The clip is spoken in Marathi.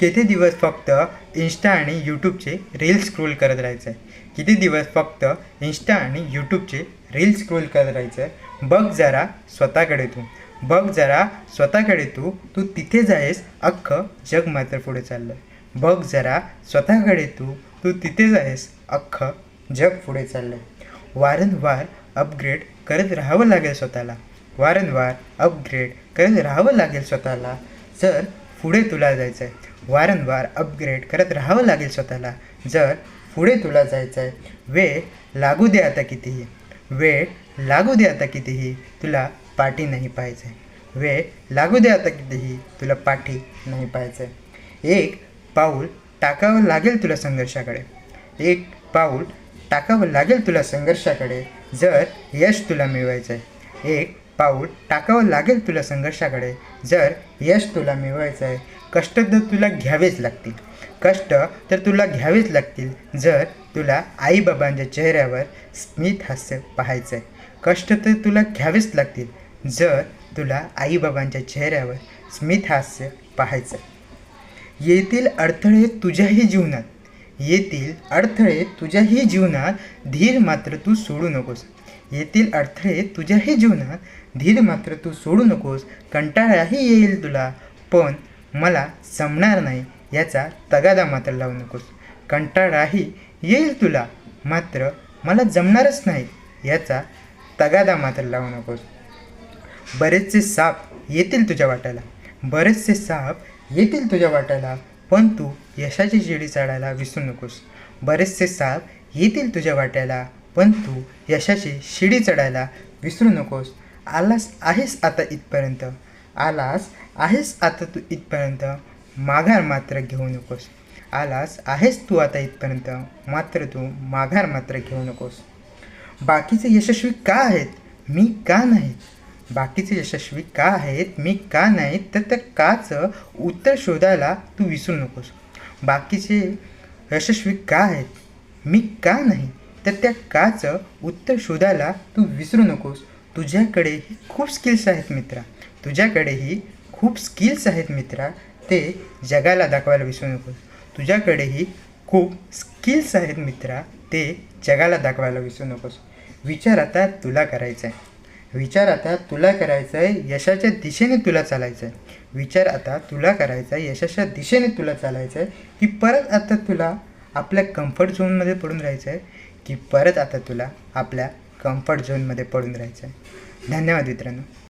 किती दिवस फक्त इन्स्टा आणि यूट्यूबचे रील्स स्क्रोल करत राहायचं आहे किती दिवस फक्त इन्स्टा आणि यूट्यूबचे रील्स स्क्रोल करत राहायचं आहे बघ जरा स्वतःकडे तू. बघ जरा स्वतःकडे तू. तू तिथे जायस अख्खं जग मात्र पुढे चाललं आहे बघ जरा स्वतःकडे तू. तू तिथे जायस अख्खं जग पुढे चाललं आहे वारंवार अपग्रेड करत राहावं लागेल स्वतःला. वारंवार अपग्रेड करत राहावं लागेल स्वतःला. जर पुढे तुला जायचं आहे वारंवार अपग्रेड करत राहावं लागेल स्वतःला. जर पुढे तुला जायचं आहे वेळ लागू दे आता कितीही. वेळ लागू दे आता कितीही तुला पाठी नाही पाहायचं आहे वेळ लागू दे आता कितीही तुला पाठी नाही पाहायचं आहे एक पाऊल टाकावं लागेल तुला संघर्षाकडे. एक पाऊल टाकावं लागेल तुला संघर्षाकडे जर यश तुला मिळवायचं आहे एक पाऊल टाकावं लागेल तुला संघर्षाकडे. जर यश तुला मिळवायचं आहे कष्ट तर तुला घ्यावेच लागतील. कष्ट तर तुला घ्यावेच लागतील जर तुला आईबाबांच्या चेहऱ्यावर स्मित हास्य पाहायचं आहे कष्ट तर तुला घ्यावेच लागतील जर तुला आईबाबांच्या चेहऱ्यावर स्मित हास्य पाहायचं आहे येतील अडथळे तुझ्याही जीवनात येतील अडथळे तुझ्याही जीवनात धीर मात्र तू सोडू नकोस. येतील अडथळे तुझ्याही जीवनात धीर मात्र तू सोडू नकोस. कंटाळाही येईल तुला पण मला जमणार नाही याचा तगादा मात्र लावू नकोस. कंटाळाही येईल तुला मात्र मला जमणारच नाही याचा तगादा मात्र लावू नकोस. बरेचसे साप येतील तुझ्या वाट्याला. बरेचसे साप येतील तुझ्या वाट्याला. पण तू यशाची शिडी चढायला विसरू नकोस. बरेचसे साप येतील तुझ्या वाट्याला पण तू यशाची शिडी चढायला विसरू नकोस. आलास आहेस आता इथपर्यंत. आलास आहेस आता तू इथपर्यंत. माघार मात्र घेऊ नकोस. आलास आहेस तू आता इथपर्यंत. मात्र तू माघार मात्र घेऊ नकोस. बाकीचे यशस्वी का आहेत? मी का नाही? बाकीचे यशस्वी का आहेत मी का नाही तर त्या काचं उत्तर शोधायला तू विसरू नकोस. बाकीचे यशस्वी का आहेत मी का नाही तर त्या काचं उत्तर शोधायला तू विसरू नकोस. तुझ्याकडेही खूप स्किल्स आहेत मित्रा. तुझ्याकडेही खूप स्किल्स आहेत मित्रा. ते जगाला दाखवायला विसरू नकोस. तुझ्याकडेही खूप स्किल्स आहेत मित्रा. ते जगाला दाखवायला विसरू नकोस. विचार आता तुला करायचा आहे. विचार आता तुला करायचा आहे यशाच्या दिशेने तुला चालायचं आहे विचार आता तुला करायचा आहे यशाच्या दिशेने तुला चालायचं आहे की परत आता तुला आपल्या कम्फर्ट झोनमध्ये पडून राहायचं आहे की परत आता तुला आपल्या कम्फर्ट झोनमध्ये पडून राहायचं आहे धन्यवाद मित्रांनो.